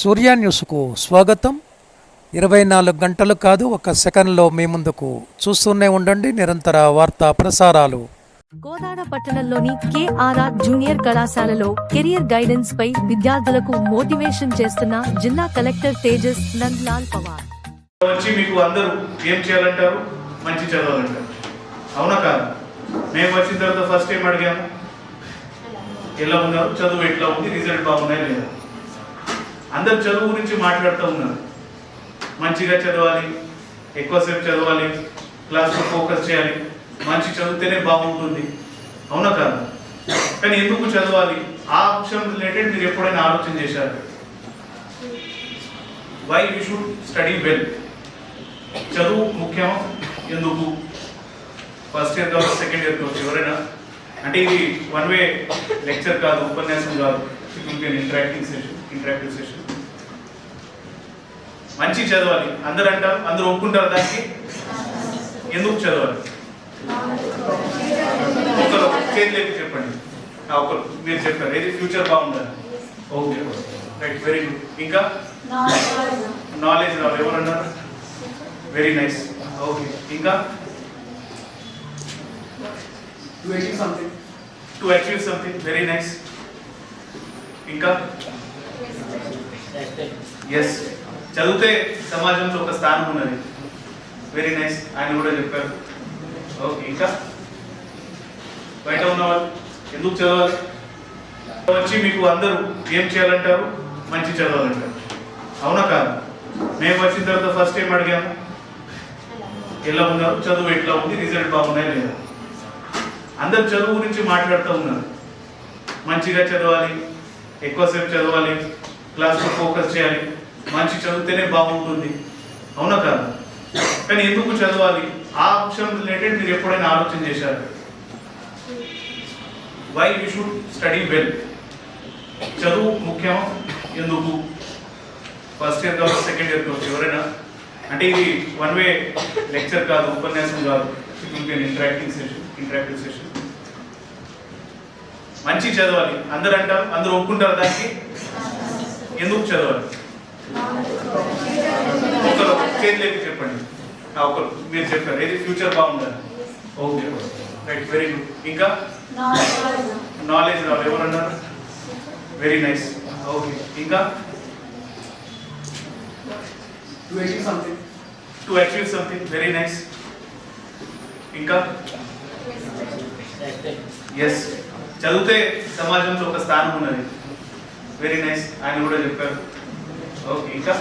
సూర్య న్యూస్కు స్వాగతం. ఇరవై నాలుగు గంటలు కాదు ఒక సెకండ్లో మీ ముందుకు చూస్తూనే ఉండండి నిరంతర వార్తా ప్రసారాలు. కోదాడ పట్టణంలోని కేఆర్ఆర్ జూనియర్ కళాశాలలో కెరియర్ గైడెన్స్ పై విద్యార్థులకు మోటివేషన్ చేస్తున్న జిల్లా కలెక్టర్ తేజస్ నంద్లాల్ పవార్. వచ్చి మీకు అందరూ ఏం చేయాలంటారు? మంచి చదవాలంటారు. అవునా కాదు? మేము వచ్చిన తర్వాత ఫస్ట్ ఏం అడిగాము? ఎలా ఉన్నారు? చదువు ఎట్లా ఉంది? రిజల్ట్ బాగున్నాయి లేదా? అందరు చదువు గురించి మాట్లాడుతూ ఉన్నారు. మంచిగా చదవాలి ఎక్కువసేపు చదవాలి క్లాస్లో ఫోకస్ చేయాలి మంచి చదివితేనే బాగుంటుంది. అవునా కాదు? కానీ ఎందుకు చదవాలి? ఆ అంశం రిలేటెడ్ మీరు ఎప్పుడైనా ఆలోచన చేశారు? Why you should study well చదువు ముఖ్యం ఎందుకు? ఫస్ట్ ఇయర్ కావచ్చు సెకండ్ ఇయర్ కావచ్చు ఎవరైనా? అంటే ఇది వన్ వే లెక్చర్ కాదు ఉపన్యాసం కాదు. ఇంటరాక్టింగ్ సెషన్ ఇంటరాక్టివ్ సెషన్ మంచి చదవాలి. అందరు అంటారు అందరూ ఒప్పుకుంటారు దానికి. ఎందుకు చదవాలి? ఒకరు చేతి లేపి చెప్పండి. ఒకరు మీరు చెప్పారు. ఏది? ఫ్యూచర్ బాగుండాలి. ఓకే. రైట్ వెరీ గుడ్ ఇంకా? నాలెడ్జ్ రావాలి. ఎవరన్నారు వెరీ నైస్ ఓకే. ఇంకా? To achieve something. To achieve something very nice ఇంకా? ఎస్ చదివితే సమాజంలో ఒక స్థానం ఉన్నది. వెరీ నైస్ ఆయన కూడా చెప్పారు. ఓకే ఇంకా? బయట ఉన్నవాళ్ళు ఎందుకు చదవాలి? వచ్చి మీకు అందరూ ఏం చేయాలంటారు? మంచి చదవాలంటారు. అవునా కాదు? మేము వచ్చిన తర్వాత ఫస్ట్ ఏం అడిగాము. ఎలా ఉన్నారు? చదువు ఎట్లా ఉంది? రిజల్ట్ బాగున్నాయా లేదా? అందరు చదువు గురించి మాట్లాడుతూ ఉన్నారు. మంచిగా చదవాలి ఎక్కువసేపు చదవాలి క్లాస్లో ఫోకస్ చేయాలి. మంచి చదివితేనే బాగుంటుంది. అవునా కాదు? కానీ ఎందుకు చదవాలి? ఆ అంశం రిలేటెడ్ మీరు ఎప్పుడైనా ఆలోచన చేశారు? Why you should study well చదువు ముఖ్యం. ఎందుకు? ఫస్ట్ ఇయర్ కావచ్చు సెకండ్ ఇయర్ కావచ్చు ఎవరైనా. అంటే ఇది వన్ వే లెక్చర్ కాదు ఉపన్యాసం కాదు. ఇంటరాక్టింగ్ సెషన్ ఇంటరాక్టివ్ సెషన్ మంచి చదవాలి. అందరూ అంటారు అందరూ ఒప్పుకుంటారు దానికి? ఎందుకు చదవాలి? ఒకరు చేతి లేపి చెప్పండి. ఒకరు మీరు చెప్పారు. ఏది? ఫ్యూచర్ బాగుండాలి ఓకే రైట్ వెరీ గుడ్. ఇంకా? నాలెడ్జ్ రావాలి. ఎవరన్నారు? Very nice. ఓకే. ఇంకా? To achieve something. To achieve something. Very nice. ఇంకా? ఎస్ చదివితే సమాజంలో ఒక స్థానం ఉన్నది. Very nice. ఆయన కూడా చెప్పారు. ఓకే ఇంకా